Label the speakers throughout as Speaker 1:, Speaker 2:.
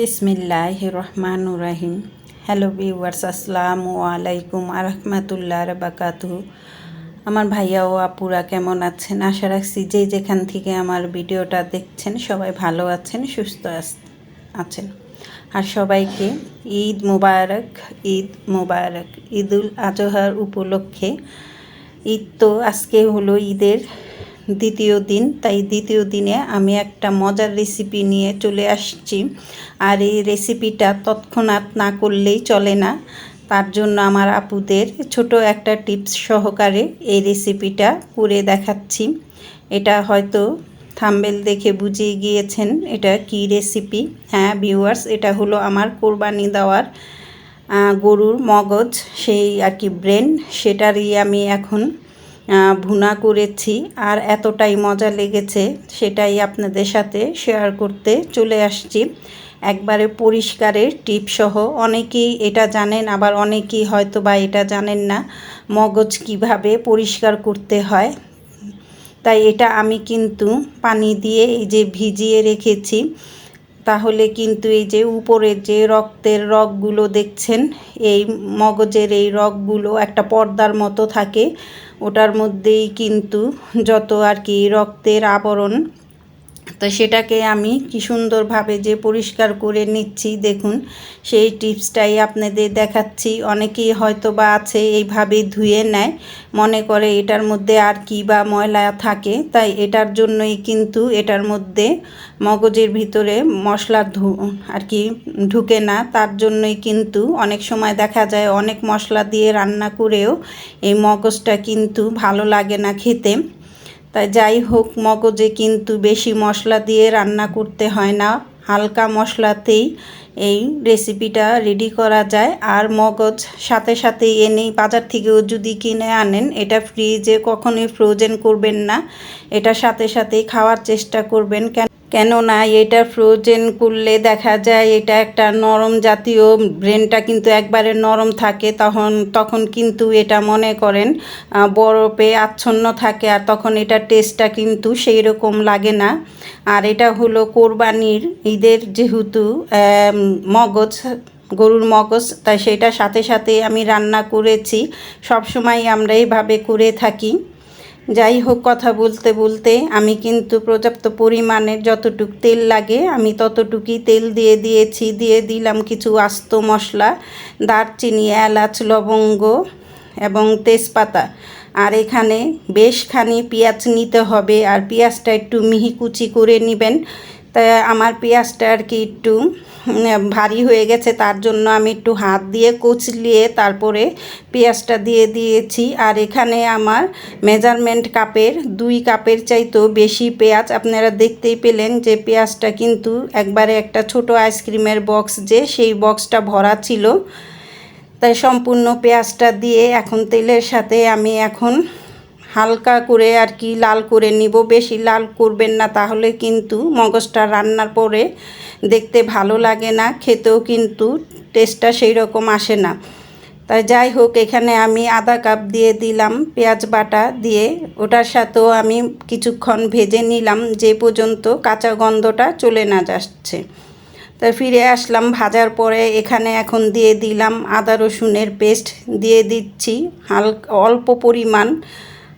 Speaker 1: বিসমিল্লাহ রহমান রাহিম hello viewers আসসালামু আলাইকুম আরহামাতুল্লাহ বাকাতু আমার ভাইয়া ও আপুরা কেমন আছেন? আশা রাখছি যে যেখান থেকে আমার ভিডিওটা দেখছেন, সবাই ভালো আছেন, সুস্থ আছেন। আর সবাইকে ঈদ মুবারক ঈদ মুবারক, ঈদুল আজহার উপলক্ষে। ঈদ তো আজকে হলো ঈদের দ্বিতীয় দিন, তাই দ্বিতীয় দিনে আমি একটা মজার রেসিপি নিয়ে চলে আসছি। আর এই রেসিপিটা তৎক্ষণাৎ না করলেই চলে না। তার জন্য আমার আপুদের ছোট একটা টিপস সহকারে এই রেসিপিটা করে দেখাচ্ছি। এটা হয়তো থাম্বেল দেখে বুঝিয়ে গিয়েছেন এটা কি রেসিপি হ্যাঁ ভিউয়ার্স এটা হলো আমার কোরবানি দেওয়ার গরুর মগজ, সেই আর কি ব্রেন সেটারই আমি এখন ভুনা করেছি আর এতটাই মজা লেগেছে সেটাই আপনাদের সাথে শেয়ার করতে চলে আসছি। একবারে পরিষ্কারের টিপ সহ। অনেকেই এটা জানেন, আবার অনেকেই হয়তো বা এটা জানেন না, মগজ কীভাবে পরিষ্কার করতে হয়। তাই এটা আমি কিন্তু পানি দিয়ে এই যে ভিজিয়ে রেখেছি। তাহলে কিন্তু এই যে উপরে যে রক্তের রগগুলো দেখছেন, এই মগজের এই রগগুলো একটা পর্দার মতো থাকে। ওটার মধ্যেই কিন্তু যত আর কি রক্তের আবরণ তো সেটাকে আমি কি সুন্দরভাবে যে পরিষ্কার করে নিচ্ছি, দেখুন, সেই টিপসটাই আপনাদের দেখাচ্ছি। অনেকেই হয়তো বা আছে এইভাবে ধুয়ে নেয়, মনে করে এটার মধ্যে আর কি বা ময়লা থাকে, তাই এটার জন্যই কিন্তু এটার মধ্যে মগজের ভিতরে মশলা ধু, আর কি, ঢুকে না। তার জন্যই কিন্তু অনেক সময় দেখা যায় অনেক মশলা দিয়ে রান্না করেও এই মগজটা কিন্তু ভালো লাগে না খেতে। তাই যাই হোক, মগজে কিন্তু বেশি মশলা দিয়ে রান্না করতে হয় না। হালকা মশলাতেই এই রেসিপিটা রেডি করা যায়। আর মগজ সাথে সাথে এনেই বাজার থেকেও যদি কিনে আনেন, এটা ফ্রিজে কখনোই ফ্রোজেন করবেন না। এটা সাথে সাথেই খাওয়ার চেষ্টা করবেন। কেন কেননা এটা ফ্রোজেন করলে দেখা যায় এটা একটা নরম জাতীয় ব্রেনটা কিন্তু একবারে নরম থাকে, তখন তখন কিন্তু এটা মনে করেন বরফে আচ্ছন্ন থাকে আর তখন এটা টেস্টটা কিন্তু সেই রকম লাগে না। আর এটা হলো কোরবানির ঈদের যেহেতু মগজ, গরুর মগজ, তাই সেটার সাথে সাথে আমি রান্না করেছি। সবসময় আমরা এইভাবে করে থাকি। যাই হোক কথা বলতে বলতে আমি কিন্তু পর্যাপ্ত পরিমাণে যতটুক তেল লাগে, আমি ততটুকুই তেল দিয়ে দিয়েছি। দিয়ে দিলাম কিছু আস্ত মশলা, দারচিনি, এলাচ, লবঙ্গ এবং তেজপাতা। আর এখানে বেশখানি পেঁয়াজ নিতে হবে। আর পেঁয়াজটা একটু মিহি কুচি করে নেবেন। তাই আমার পেঁয়াজটা আর কি একটু ভারী হয়ে গেছে, তার জন্য আমি একটু হাত দিয়ে কুচলিয়ে তারপরে পেঁয়াজটা দিয়ে দিয়েছি। আর এখানে আমার মেজারমেন্ট কাপের, দুই কাপের চাইতেও বেশি পেঁয়াজ আপনারা দেখতেই পেলেন যে পেঁয়াজটা কিন্তু একবারে একটা ছোট আইসক্রিমের বক্স যে সেই বক্সটা ভরা ছিল। তাই সম্পূর্ণ পেঁয়াজটা দিয়ে এখন তেলের সাথে আমি এখন হালকা করে আর কি লাল করে নিব। বেশি লাল করবেন না, তাহলে কিন্তু মগজটা রান্নার পরে দেখতে ভালো লাগে না, খেতেও কিন্তু টেস্টটা সেই রকম আসে না। তাই যাই হোক, এখানে আমি আধা কাপ দিয়ে দিলাম পেঁয়াজ বাটা দিয়ে। ওটার সাথেও আমি কিছুক্ষণ ভেজে নিলাম, যে পর্যন্ত কাঁচা গন্ধটা চলে না যাচ্ছে। তা ফিরে আসলাম ভাজার পরে, এখানে এখন দিয়ে দিলাম আদা রসুনের পেস্ট দিয়ে দিচ্ছি, হালকা অল্প পরিমাণ।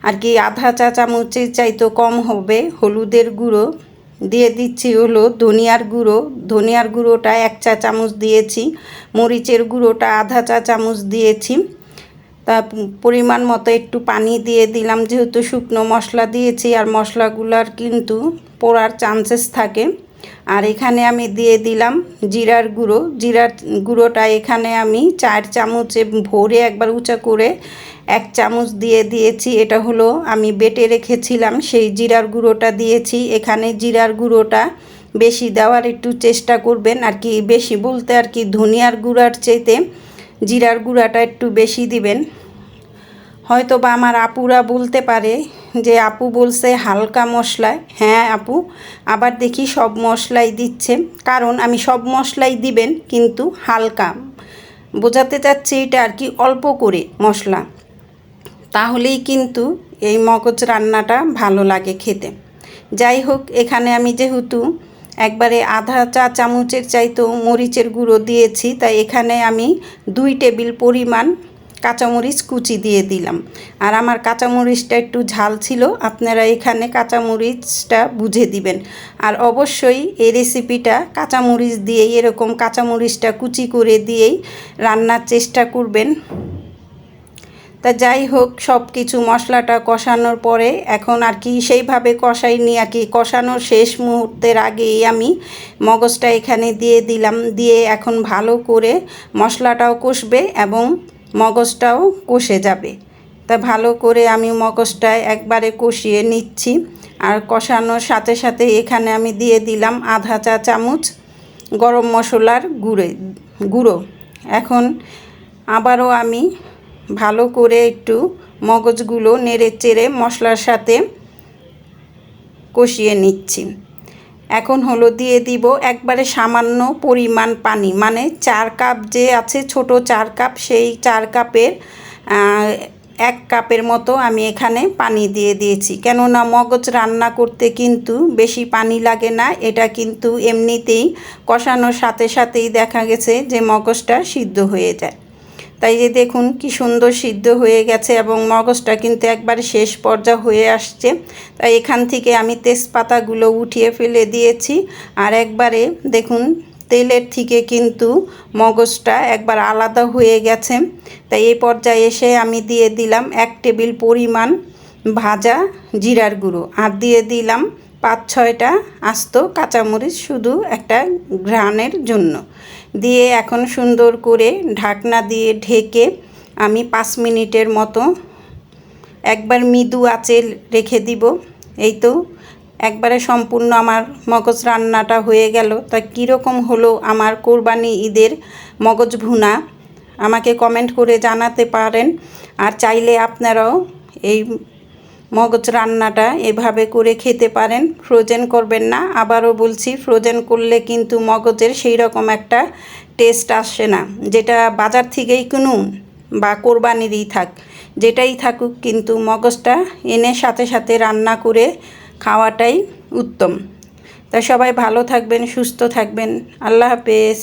Speaker 1: আর কি আধা চা চামচের চাইতো কম হবে। হলুদের গুঁড়ো দিয়ে দিচ্ছি হলো ধনিয়ার গুঁড়ো। ধনিয়ার গুঁড়োটা এক চা চামচ দিয়েছি। মরিচের গুঁড়োটা আধা চা চামচ দিয়েছি। তা পরিমাণ মতো একটু পানি দিয়ে দিলাম যেহেতু শুকনো মশলা দিয়েছি আর মশলাগুলার কিন্তু পোড়ার চান্সেস থাকে। আর এখানে আমি দিয়ে দিলাম জিরার গুঁড়ো। জিরার গুঁড়োটা এখানে আমি চার চামচে ভরে একবার উঁচা করে এক চামচ দিয়ে দিয়েছি, এটা হলো আমি বেটে রেখেছিলাম, সেই জিরার গুঁড়োটা দিয়েছি। এখানে জিরার গুঁড়োটা বেশি দেওয়ার একটু চেষ্টা করবেন, আর কি বেশি বলতে আর কি ধনিয়ার গুঁড়ার চাইতে জিরার গুঁড়াটা একটু বেশি দিবেন। হয়তো বা আমার আপুরা বলতে পারে যে, আপু বলছে হালকা মশলায় হ্যাঁ আপু, আবার দেখি সব মশলাই দিচ্ছে, কারণ আমি সব মশলাই দিবেন কিন্তু হালকা। বোঝাতে চাচ্ছি এটা আর কি অল্প করে মশলা। তাহলেই কিন্তু এই মগজ রান্নাটা ভালো লাগে খেতে। যাই হোক, এখানে আমি যেহেতু একবারে আধা চা চামচের চাইতেও মরিচের গুঁড়ো দিয়েছি, তাই এখানে আমি দুই টেবিল পরিমাণ কাঁচামরিচ কুচি দিয়ে দিলাম। আর আমার কাঁচামরিচটা একটু ঝাল ছিল, আপনারা এখানে কাঁচামরিচটা বুঝে দিবেন। আর অবশ্যই এই রেসিপিটা কাঁচামরিচ দিয়েই, এরকম কাঁচামরিচটা কুচি করে দিয়েই রান্নার চেষ্টা করবেন। তা যাই হোক সব কিছু মশলাটা কষানোর পরে এখন আর কি সেইভাবে কষাইনি আর কি। কষানোর শেষ মুহূর্তের আগেই আমি মগজটা এখানে দিয়ে দিলাম, দিয়ে এখন ভালো করে মশলাটাও কষবে এবং মগজটাও কষে যাবে। তা ভালো করে আমি মগজটা একবারে কষিয়ে নিচ্ছি। আর কষানোর সাথে সাথে এখানে আমি দিয়ে দিলাম আধা চা চামচ গরম মশলার গুঁড়ে, গুঁড়ো। এখন আবারও আমি ভালো করে একটু মগজগুলো নেড়ে চেড়ে মশলার সাথে কষিয়ে নিচ্ছি। এখন হলো দিয়ে দিব একবারে সামান্য পরিমাণ পানি মানে চার কাপ যে আছে ছোট চার কাপ, সেই চার কাপের এক কাপের মতো আমি এখানে পানি দিয়ে দিয়েছি। কেননা মগজ রান্না করতে কিন্তু বেশি পানি লাগে না, এটা কিন্তু এমনিতেই কষানোর সাথে সাথেই দেখা গেছে যে মগজটা সিদ্ধ হয়ে যায়। তাই যে দেখুন কি সুন্দর সিদ্ধ হয়ে গেছে এবং মগজটা কিন্তু একবারে শেষ পর্যা হয়ে আসছে। তাই এখান থেকে আমি তেজপাতাগুলো উঠিয়ে ফেলে দিয়েছি। আর একবারে দেখুন, তেলের থেকে কিন্তু মগজটা একবার আলাদা হয়ে গেছে। তাই এই পর্যায়ে এসে আমি দিয়ে দিলাম এক টেবিল পরিমাণ ভাজা জিরার গুঁড়ো। আর দিয়ে দিলাম পাঁচ, ছয়টা আস্ত কাঁচামরিচ শুধু একটা ঘ্রাণের জন্য। দিয়ে এখন সুন্দর করে ঢাকনা দিয়ে ঢেকে আমি পাঁচ মিনিটের মতো একবার মৃদু আঁচে রেখে দিব। এই তো একবারে সম্পূর্ণ আমার মগজ রান্নাটা হয়ে গেল। তা কীরকম হলো আমার কোরবানি ঈদের মগজ ভুনা? আমাকে কমেন্ট করে জানাতে পারেন। আর চাইলে আপনারাও এই মগজ রান্নাটা এভাবে করে খেতে পারেন ফ্রোজেন করবেন না। আবারও বলছি ফ্রোজেন করলে কিন্তু মগজের সেই রকম একটা টেস্ট আসে না, যেটা বাজার থেকেই কিনুন বা কোরবানিরই থাক। যেটাই থাকুক কিন্তু মগজটা এনে সাথে সাথে রান্না করে খাওয়াটাই উত্তম। তা সবাই ভালো থাকবেন, সুস্থ থাকবেন। আল্লাহ হাফেজ।